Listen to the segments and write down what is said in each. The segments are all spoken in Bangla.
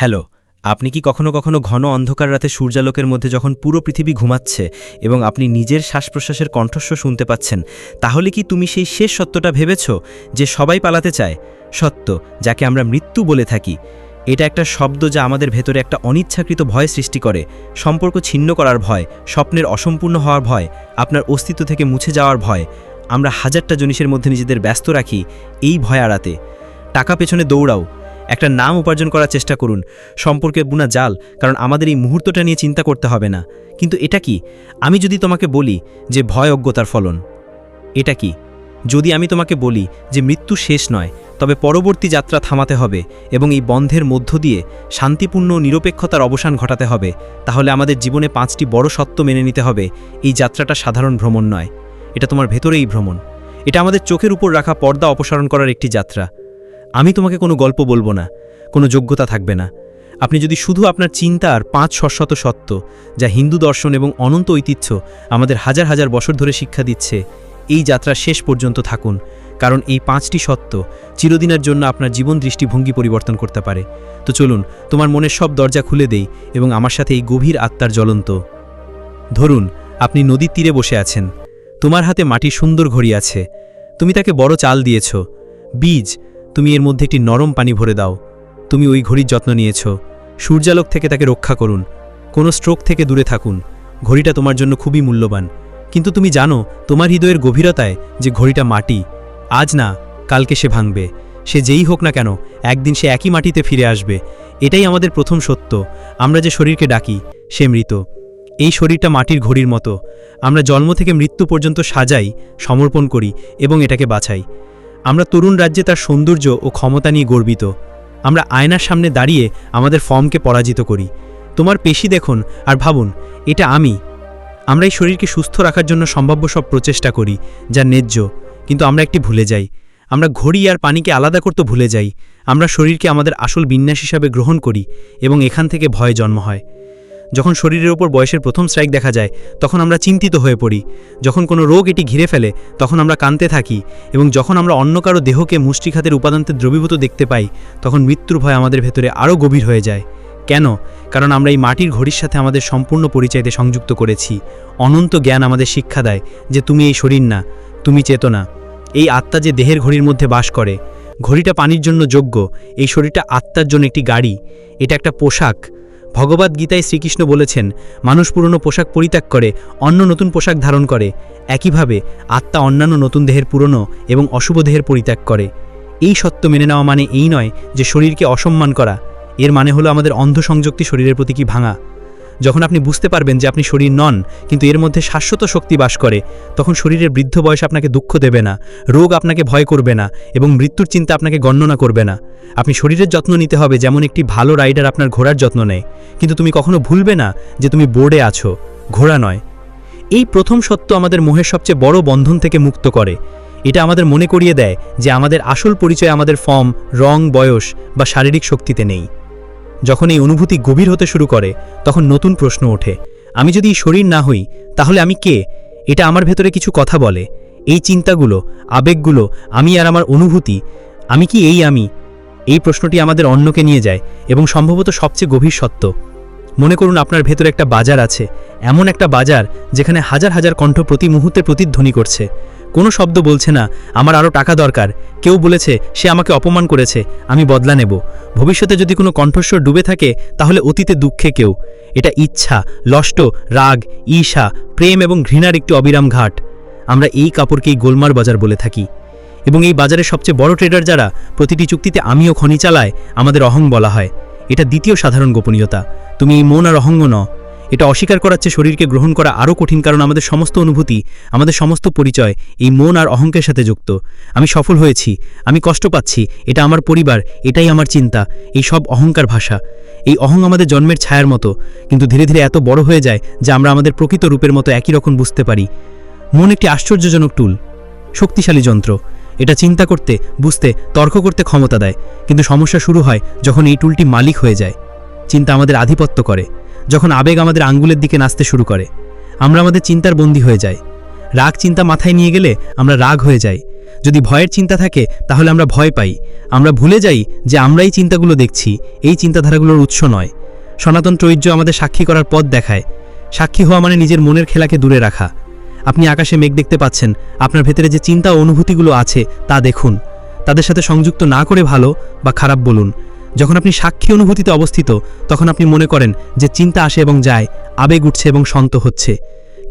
হ্যালো, আপনি কি কখনো কখনো ঘন অন্ধকার রাতে সূর্যালোকের মধ্যে যখন পুরো পৃথিবী ঘুমাচ্ছে এবং আপনি নিজের শ্বাস প্রশ্বাসের কণ্ঠস্ব শুনতে পাচ্ছেন, তাহলে কি তুমি সেই শেষ সত্যটা ভেবেছ যে সবাই পালাতে চায়? সত্য, যাকে আমরা মৃত্যু বলে থাকি। এটা একটা শব্দ যা আমাদের ভেতরে একটা অনিচ্ছাকৃত ভয় সৃষ্টি করে। সম্পর্ক ছিন্ন করার ভয়, স্বপ্নের অসম্পূর্ণ হওয়ার ভয়, আপনার অস্তিত্ব থেকে মুছে যাওয়ার ভয়। আমরা হাজারটা জিনিসের মধ্যে নিজেদের ব্যস্ত রাখি এই ভয় আড়াতে টাকা পেছনে দৌড়াও একটা নাম উপার্জন করার চেষ্টা করুন। সম্পর্কে বুনা জাল, কারণ আমাদের এই মুহূর্তটা নিয়ে চিন্তা করতে হবে না। কিন্তু এটা কি? আমি যদি তোমাকে বলি যে ভয় অজ্ঞতার ফলন, এটা কি? যদি আমি তোমাকে বলি যে মৃত্যু শেষ নয়, তবে পরবর্তী যাত্রা থামাতে হবে এবং এই বন্ধের মধ্য দিয়ে শান্তিপূর্ণ নিরপেক্ষতার অবসান ঘটাতে হবে, তাহলে আমাদের জীবনে পাঁচটি বড় সত্য মেনে নিতে হবে। এই যাত্রাটা সাধারণ ভ্রমণ নয়। এটা তোমার ভেতরেই ভ্রমণ। এটা আমাদের চোখের উপর রাখা পর্দা অপসারণ করার একটি যাত্রা। আমি তোমাকে কোনো গল্প বলব না, কোনো যোগ্যতা থাকবে না। আপনি যদি শুধু আপনার চিন্তার পাঁচ শত সত্য, যা হিন্দু দর্শন এবং অনন্ত ঐতিহ্য আমাদের হাজার হাজার বছর ধরে শিক্ষা দিচ্ছে, এই যাত্রা শেষ পর্যন্ত থাকুন, কারণ এই পাঁচটি সত্য চিরদিনের জন্য আপনার জীবন দৃষ্টিভঙ্গি পরিবর্তন করতে পারে। তো চলুন, তোমার মনের সব দরজা খুলে দেই এবং আমার সাথে এই গভীর আত্মার জ্বলন্ত। ধরুন, আপনি নদীর তীরে বসে আছেন। তোমার হাতে মাটির সুন্দর ঘড়ি আছে। তুমি তাকে বড় চাল দিয়েছ। বীজ তুমি এর মধ্যে একটি নরম পানি ভরে দাও। তুমি ওই ঘড়ির যত্ন নিয়েছ। সূর্যালোক থেকে তাকে রক্ষা করুন। কোনো স্ট্রোক থেকে দূরে থাকুন। ঘড়িটা তোমার জন্য খুবই মূল্যবান। কিন্তু তুমি জানো, তোমার হৃদয়ের গভীরতায় যে ঘড়িটা মাটি, আজ না, কালকে সে ভাঙবে। সে যেই হোক না কেন, একদিন সে একই মাটিতে ফিরে আসবে। এটাই আমাদের প্রথম সত্য। আমরা যে শরীরকে ডাকি, সে মৃত। এই শরীরটা মাটির ঘড়ির মতো। আমরা জন্ম থেকে মৃত্যু পর্যন্ত সাজাই, সমর্পণ করি এবং এটাকে বাছাই। আমরা তরুণ রাজ্যে তার সৌন্দর্য ও ক্ষমতা নিয়ে গর্বিত। আমরা আয়নার সামনে দাঁড়িয়ে আমাদের ফর্মকে পরাজিত করি। তোমার পেশি দেখুন আর ভাবুন, এটা আমি। আমরা এই শরীরকে সুস্থ রাখার জন্য সম্ভাব্য সব প্রচেষ্টা করি, যা ন্যায্য, কিন্তু আমরা একটি ভুলে যাই। আমরা ঘড়ি আর পানিকে আলাদা করতে ভুলে যাই। আমরা শরীরকে আমাদের আসল বিন্যাস হিসাবে গ্রহণ করি এবং এখান থেকে ভয় জন্ম হয়। যখন শরীরের ওপর বয়সের প্রথম স্ট্রাইক দেখা যায়, তখন আমরা চিন্তিত হয়ে পড়ি। যখন কোনো রোগ এটি ঘিরে ফেলে, তখন আমরা কানতে থাকি এবং যখন আমরা অন্য কারও দেহকে মুষ্টিখাতের উপাদান্তে দ্রবীভূত দেখতে পাই, তখন মৃত্যুর ভয় আমাদের ভেতরে আরও গভীর হয়ে যায়। কেন? কারণ আমরা এই মাটির ঘড়ির সাথে আমাদের সম্পূর্ণ পরিচয়তে সংযুক্ত করেছি। অনন্ত জ্ঞান আমাদের শিক্ষা দেয় যে তুমি এই শরীর না, তুমি চেতনা। এই আত্মা যে দেহের ঘড়ির মধ্যে বাস করে। ঘড়িটা পানির জন্য যোগ্য, এই শরীরটা আত্মার জন্য একটি গাড়ি। এটা একটা পোশাক। ভগবদ গীতায় শ্রীকৃষ্ণ বলেছেন, মানুষ পুরনো পোশাক পরিত্যাগ করে, অন্য নতুন পোশাক ধারণ করে। একইভাবে, আত্মা অন্যান্য নতুন দেহের পুরনো এবং অশুভ দেহের পরিত্যাগ করে। এই সত্য মেনে নেওয়া মানে এই নয় যে শরীরকে অসম্মান করা। এর মানে হলো আমাদের অন্ধ সংযুক্তি শরীরের প্রতি কি ভাঙা। যখন আপনি বুঝতে পারবেন যে আপনি শরীর নন, কিন্তু এর মধ্যে শাশ্বত শক্তি বাস করে, তখন শরীরের বৃদ্ধ বয়স আপনাকে দুঃখ দেবে না, রোগ আপনাকে ভয় করবে না, এবং মৃত্যুর চিন্তা আপনাকে গণনা করবে না। আপনি শরীরের যত্ন নিতে হবে যেমন একটি ভালো রাইডার আপনার ঘোড়ার যত্ন নেয়। কিন্তু তুমি কখনো ভুলবে না যে তুমি বোর্ডে আছো, ঘোড়া নয়। এই প্রথম সত্য আমাদের মোহের সবচেয়ে বড় বন্ধন থেকে মুক্ত করে। এটা আমাদের মনে করিয়ে দেয় যে আমাদের আসল পরিচয় আমাদের ফর্ম রং, বয়স বা শারীরিক শক্তিতে নেই। যখন এই অনুভূতি গভীর হতে শুরু করে, তখন নতুন প্রশ্ন ওঠে। আমি যদি শরীর না হই, তাহলে আমি কে? এটা আমার ভেতরে কিছু কথা বলে। এই চিন্তাগুলো, আবেগগুলো, আমি আর আমার অনুভূতি, আমি কি এই আমি? এই প্রশ্নটি আমাদের অন্যকে নিয়ে যায় এবং সম্ভবত সবচেয়ে গভীর সত্য। মনে করুন আপনার ভেতরে একটা বাজার আছে, এমন একটা বাজার যেখানে হাজার হাজার কণ্ঠ প্রতি মুহূর্তে প্রতিধ্বনি করছে। কোনো শব্দ বলছে না, আমার আরও টাকা দরকার। কেউ বলেছে, সে আমাকে অপমান করেছে, আমি বদলা নেব। ভবিষ্যতে যদি কোনো কণ্ঠস্বর ডুবে থাকে, তাহলে অতীতে দুঃখে কেউ। এটা ইচ্ছা, লষ্ট, রাগ ঈশা প্রেম এবং ঘৃণার একটি অবিরাম ঘাট। আমরা এই কাপড়কেই গোলমার বাজার বলে থাকি। এবং এই বাজারের সবচেয়ে বড় ট্রেডার যারা, প্রতিটি চুক্তিতে আমিও খনি চালায়, আমাদের অহং বলা হয়। এটা দ্বিতীয় সাধারণ গোপনীয়তা। তুমি এই মন আর অহঙ্গ ন এটা অস্বীকার করাচ্ছে শরীরকে গ্রহণ করা আরও কঠিন কারণ আমাদের সমস্ত অনুভূতি, আমাদের সমস্ত পরিচয় এই মন আর অহংকের সাথে যুক্ত। আমি সফল হয়েছি, আমি কষ্ট পাচ্ছি, এটা আমার পরিবার, এটাই আমার চিন্তা, এই সব অহংকার ভাষা। এই অহং আমাদের জন্মের ছায়ার মতো, কিন্তু ধীরে ধীরে এত বড় হয়ে যায় যে আমরা আমাদের প্রকৃত রূপের মতো একই রকম বুঝতে পারি। মন একটি আশ্চর্যজনক টুল, শক্তিশালী যন্ত্র। এটা চিন্তা করতে, বুঝতে, তর্ক করতে ক্ষমতা দেয়, কিন্তু সমস্যা শুরু হয় যখন এই টুলটি মালিক হয়ে যায়। চিন্তা আমাদের আধিপত্য করে। যখন আবেগ আমাদের আঙ্গুলের দিকে নাচতে শুরু করে। আমরা আমাদের চিন্তার বন্দী হয়ে যাই। রাগ চিন্তা মাথায় নিয়ে গেলে আমরা রাগ হয়ে যাই। যদি ভয়ের চিন্তা থাকে, তাহলে আমরা ভয় পাই। আমরা ভুলে যাই যে আমরা এই চিন্তাগুলো দেখছি। এই চিন্তাধারাগুলোর উৎস নয়। সনাতন ত্রৈর্য আমাদের সাক্ষী করার পথ দেখায়। সাক্ষী হওয়া মানে নিজের মনের খেলাকে দূরে রাখা। আপনি আকাশে মেঘ দেখতে পাচ্ছেন। আপনার ভেতরে যে চিন্তা অনুভূতিগুলো আছে, তা দেখুন। তাদের সাথে সংযুক্ত না করে ভালো বা খারাপ বলুন। যখন আপনি সাক্ষী অনুভূতিতে অবস্থিত, তখন আপনি মনে করেন যে চিন্তা আসে এবং যায়, আবেগ উঠছে এবং শান্ত হচ্ছে।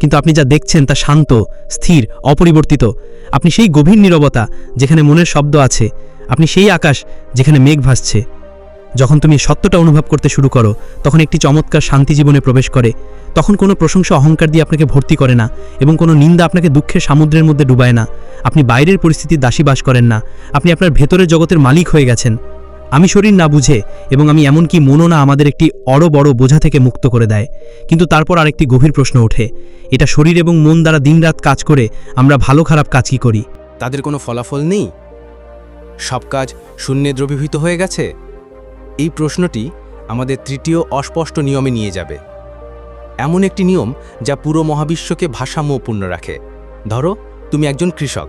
কিন্তু আপনি যা দেখছেন তা শান্ত, স্থির, অপরিবর্তিত। আপনি সেই গভীর নীরবতা যেখানে মনের শব্দ আছে, আপনি সেই আকাশ যেখানে মেঘ ভাসছে। যখন তুমি সত্যটা অনুভব করতে শুরু করো, তখন একটি চমৎকার শান্তি জীবনে প্রবেশ করে। তখন কোনো প্রশংসা, অহংকার দিয়ে আপনাকে ভর্তি করে না এবং কোনো নিন্দা আপনাকে দুঃখের সমুদ্রের মধ্যে ডুবায় না। আপনি বাইরের পরিস্থিতির দাসী বাস করেন না। আপনি আপনার ভেতরের জগতের মালিক হয়ে গেছেন। আমি শরীর না বুঝে এবং আমি এমনকি মনও না আমাদের একটি অড় বড় বোঝা থেকে মুক্ত করে দেয়। কিন্তু তারপর আরেকটি গভীর প্রশ্ন ওঠে, এটা শরীর এবং মন দ্বারা দিনরাত কাজ করে আমরা ভালো খারাপ কাজ কি করি? তাদের কোনো ফলাফল নেই? সব কাজ শূন্যে দ্রবীভূত হয়ে গেছে? এই প্রশ্নটি আমাদের তৃতীয় অস্পষ্ট নিয়মে নিয়ে যাবে। এমন একটি নিয়ম যা পুরো মহাবিশ্বকে ভারসাম্যপূর্ণ রাখে। ধরো, তুমি একজন কৃষক।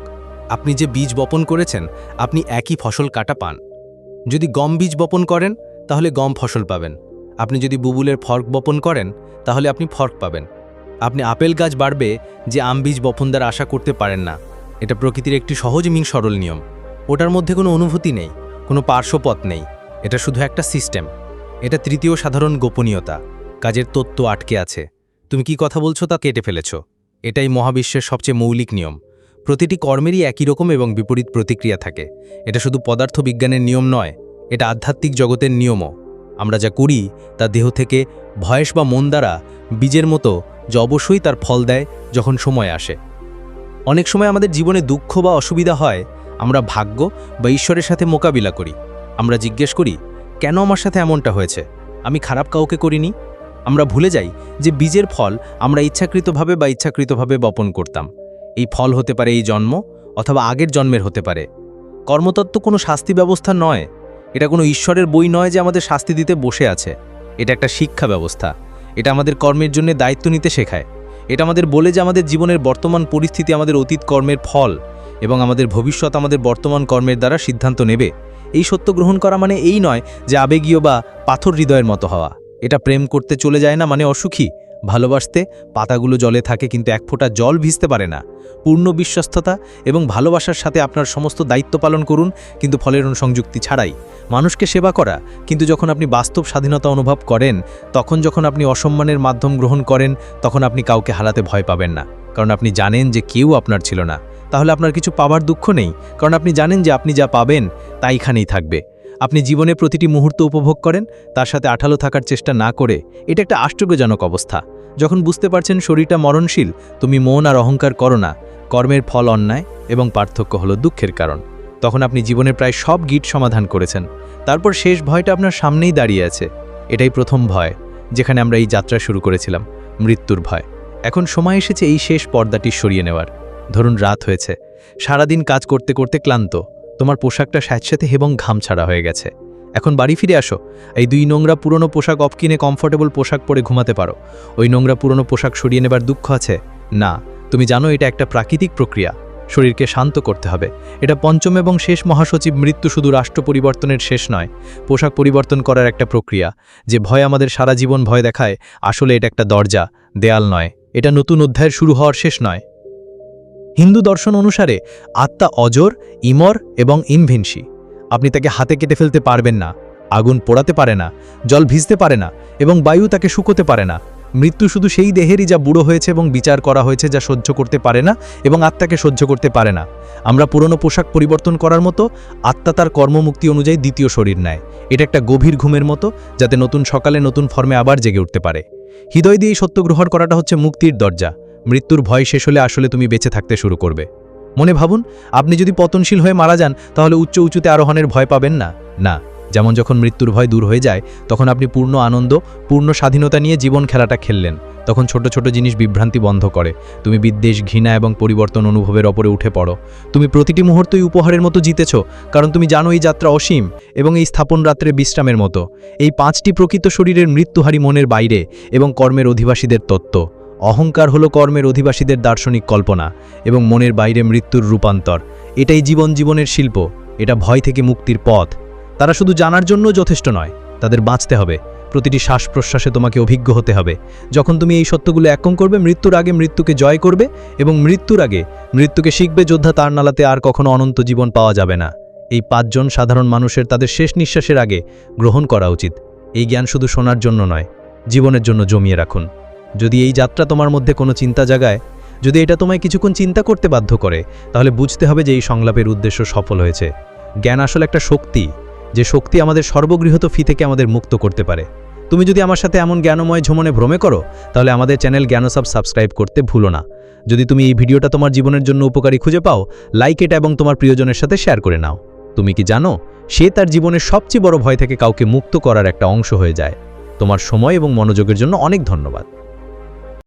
আপনি যে বীজ বপন করেছেন, আপনি একই ফসল কাটা পান। যদি গম বীজ বপন করেন, তাহলে গম ফসল পাবেন। আপনি যদি বুবুলের ফর্ক বপন করেন, তাহলে আপনি ফর্ক পাবেন। আপনি আপেল গাছ বাড়বে যে আম বীজ বপন দ্বারা আশা করতে পারেন না। এটা প্রকৃতির একটি সহজ মিং সরল নিয়ম। ওটার মধ্যে কোনো অনুভূতি নেই, কোনো পার্শ্বপথ নেই। এটা শুধু একটা সিস্টেম। এটা তৃতীয় সাধারণ গোপনীয়তা। কাজের তত্ত্ব আটকে আছে। তুমি কি কথা বলছো তা কেটে ফেলেছ। এটাই মহাবিশ্বের সবচেয়ে মৌলিক নিয়ম। প্রতিটি কর্মেরই একই রকম এবং বিপরীত প্রতিক্রিয়া থাকে। এটা শুধু পদার্থবিজ্ঞানের নিয়ম নয়, এটা আধ্যাত্মিক জগতের নিয়মও। আমরা যা করি, তা দেহ থেকে ভয়েস বা মন দ্বারা বীজের মতো যা অবশ্যই তার ফল দেয় যখন সময় আসে। অনেক সময় আমাদের জীবনে দুঃখ বা অসুবিধা হয়, আমরা ভাগ্য বা ঈশ্বরের সাথে মোকাবিলা করি। আমরা জিজ্ঞেস করি, কেন আমার সাথে এমনটা হয়েছে? আমি খারাপ কাউকে করিনি? আমরা ভুলে যাই যে বীজের ফল আমরা ইচ্ছাকৃতভাবে বা ইচ্ছাকৃতভাবে বপন করতাম। এই ফল হতে পারে এই জন্ম অথবা আগের জন্মের হতে পারে। কর্মতত্ত্ব কোনো শাস্তি ব্যবস্থা নয়। এটা কোনো ঈশ্বরের বই নয় যে আমাদের শাস্তি দিতে বসে আছে। এটা একটা শিক্ষা ব্যবস্থা। এটা আমাদের কর্মের জন্য দায়িত্ব নিতে শেখায়। এটা আমাদের বলে যে আমাদের জীবনের বর্তমান পরিস্থিতি আমাদের অতীত কর্মের ফল এবং আমাদের ভবিষ্যৎ আমাদের বর্তমান কর্মের দ্বারা সিদ্ধান্ত নেবে। এই সত্য গ্রহণ করা মানে এই নয় যে আবেগীয় বা পাথর হৃদয়ের মতো হওয়া। এটা প্রেম করতে চলে যায় না মানে অসুখী। ভালোবাসতে পাতাগুলো জলে থাকে কিন্তু এক ফোঁটা জল ভিজতে পারে না। পূর্ণ বিশ্বস্ততা এবং ভালোবাসার সাথে আপনার সমস্ত দায়িত্ব পালন করুন, কিন্তু ফলের সংযুক্তি ছাড়াই। মানুষকে সেবা করা, কিন্তু যখন আপনি বাস্তব স্বাধীনতা অনুভব করেন, তখন যখন আপনি অসম্মানের মাধ্যম গ্রহণ করেন, তখন আপনি কাউকে হারাতে ভয় পাবেন না। কারণ আপনি জানেন যে কেউ আপনার ছিল না। তাহলে আপনার কিছু পাবার দুঃখ নেই, কারণ আপনি জানেন যে আপনি যা পাবেন, তা এখানেই থাকবে। আপনি জীবনে প্রতিটি মুহূর্ত উপভোগ করেন, তার সাথে আঠালো থাকার চেষ্টা না করে, এটা একটা আশ্চর্যজনক অবস্থা। যখন বুঝতে পারছেন শরীরটা মরণশীল, তুমি মন আর অহংকার করো না, কর্মের ফল অন্যায় এবং পার্থক্য হলো দুঃখের কারণ। তখন আপনি জীবনের প্রায় সব গিট সমাধান করেছেন। তারপর শেষ ভয়টা আপনার সামনেই দাঁড়িয়ে আছে। এটাই প্রথম ভয়, যেখানে আমরা এই যাত্রা শুরু করেছিলাম, মৃত্যুর ভয়। এখন সময় এসেছে এই শেষ পর্দাটি সরিয়ে নেওয়ার। ধরুন রাত হয়েছে। সারাদিন কাজ করতে করতে ক্লান্ত। তোমার পোশাকটা স্যাঁতস্যাঁতে এবং ঘাম ছাড়া হয়ে গেছে। এখন বাড়ি ফিরে আসো। এই দুই নোংরা পুরনো পোশাক অফ কিনে কমফোর্টেবল পোশাক পরে ঘুমাতে পারো। ওই নোংরা পুরনো পোশাক সরিয়ে নেবার দুঃখ আছে? না, তুমি জানো এটা একটা প্রাকৃতিক প্রক্রিয়া। শরীরকে শান্ত করতে হবে। এটা পঞ্চম এবং শেষ মহাসচিব মৃত্যু শুধু রাষ্ট্র পরিবর্তনের শেষ নয়, পোশাক পরিবর্তন করার একটা প্রক্রিয়া। যে ভয় আমাদের সারা জীবন ভয় দেখায়, আসলে এটা একটা দরজা, দেয়াল নয়। এটা নতুন অধ্যায়ের শুরু হওয়ার শেষ নয়। হিন্দু দর্শন অনুসারে আত্মা অজর, ইমর এবং ইনভিনসি আপনি তাকে হাতে কেটে ফেলতে পারবেন না, আগুন পোড়াতে পারে না, জল ভিজতে পারে না এবং বায়ু তাকে শুকোতে পারে না। মৃত্যু শুধু সেই দেহেরই যা বুড়ো হয়েছে এবং বিচার করা হয়েছে যা সহ্য করতে পারে না এবং আত্মাকে সহ্য করতে পারে না। আমরা পুরনো পোশাক পরিবর্তন করার মতো আত্মা তার কর্মমুক্তি অনুযায়ী দ্বিতীয় শরীর নেয়। এটা একটা গভীর ঘুমের মতো, যাতে নতুন সকালে নতুন ফর্মে আবার জেগে উঠতে পারে। হৃদয় দিয়ে সত্য গ্রহণ করাটা হচ্ছে মুক্তির দরজা। মৃত্যুর ভয় শেষ হলে আসলে তুমি বেঁচে থাকতে শুরু করবে। মনে ভাবুন, আপনি যদি পতনশীল হয়ে মারা যান, তাহলে উচ্চ উঁচুতে আরোহণের ভয় পাবেন না। না, যেমন যখন মৃত্যুর ভয় দূর হয়ে যায়, তখন আপনি পূর্ণ আনন্দ, পূর্ণ স্বাধীনতা নিয়ে জীবন খেলাটা খেললেন। তখন ছোট ছোট জিনিস বিভ্রান্তি বন্ধ করে। তুমি বিদ্বেষ, ঘৃণা এবং পরিবর্তন অনুভবের ওপরে উঠে পড়ো। তুমি প্রতিটি মুহূর্তই উপহারের মতো জিতেছ, কারণ তুমি জানো এই যাত্রা অসীম এবং এই স্থাপন রাত্রে বিশ্রামের মতো। এই পাঁচটি প্রকৃত শরীরের মৃত্যুহারী মনের বাইরে এবং কর্মের অধিবাসীদের তত্ত্ব। অহংকার হলো কর্মের অধিবাসীদের দার্শনিক কল্পনা এবং মনের বাইরে মৃত্যুর রূপান্তর। এটাই জীবন জীবনের শিল্প, এটা ভয় থেকে মুক্তির পথ। তারা শুধু জানার জন্য যথেষ্ট নয়, তাদের বাঁচতে হবে। প্রতিটি শ্বাস প্রশ্বাসে তোমাকে অভিজ্ঞ হতে হবে। যখন তুমি এই সত্যগুলো একম করবে, মৃত্যুর আগে মৃত্যুকে জয় করবে এবং মৃত্যুর আগে মৃত্যুকে শিখবে যোদ্ধা তার নালাতে আর কখনো অনন্ত জীবন পাওয়া যাবে না। এই পাঁচজন সাধারণ মানুষের তাদের শেষ নিঃশ্বাসের আগে গ্রহণ করা উচিত। এই জ্ঞান শুধু শোনার জন্য নয়, জীবনের জন্য জমিয়ে রাখুন। যদি এই যাত্রা তোমার মধ্যে কোনো চিন্তা জাগায়, যদি এটা তোমায় কিছুক্ষণ চিন্তা করতে বাধ্য করে, তাহলে বুঝতে হবে যে এই সংলাপের উদ্দেশ্য সফল হয়েছে। জ্ঞান আসলে একটা শক্তি, যে শক্তি আমাদের সর্বগৃহত ফি থেকে আমাদের মুক্ত করতে পারে। তুমি যদি আমার সাথে এমন জ্ঞানময় ভ্রমণে ভ্রমে করো, তাহলে আমাদের চ্যানেল জ্ঞানসাব সাবস্ক্রাইব করতে ভুলো না। যদি তুমি এই ভিডিওটা তোমার জীবনের জন্য উপকারী খুঁজে পাও, লাইক এটা এবং তোমার প্রিয়জনের সাথে শেয়ার করে নাও। তুমি কি জানো, সে তার জীবনের সবচেয়ে বড় ভয় থেকে কাউকে মুক্ত করার একটা অংশ হয়ে যায়। তোমার সময় এবং মনোযোগের জন্য অনেক ধন্যবাদ।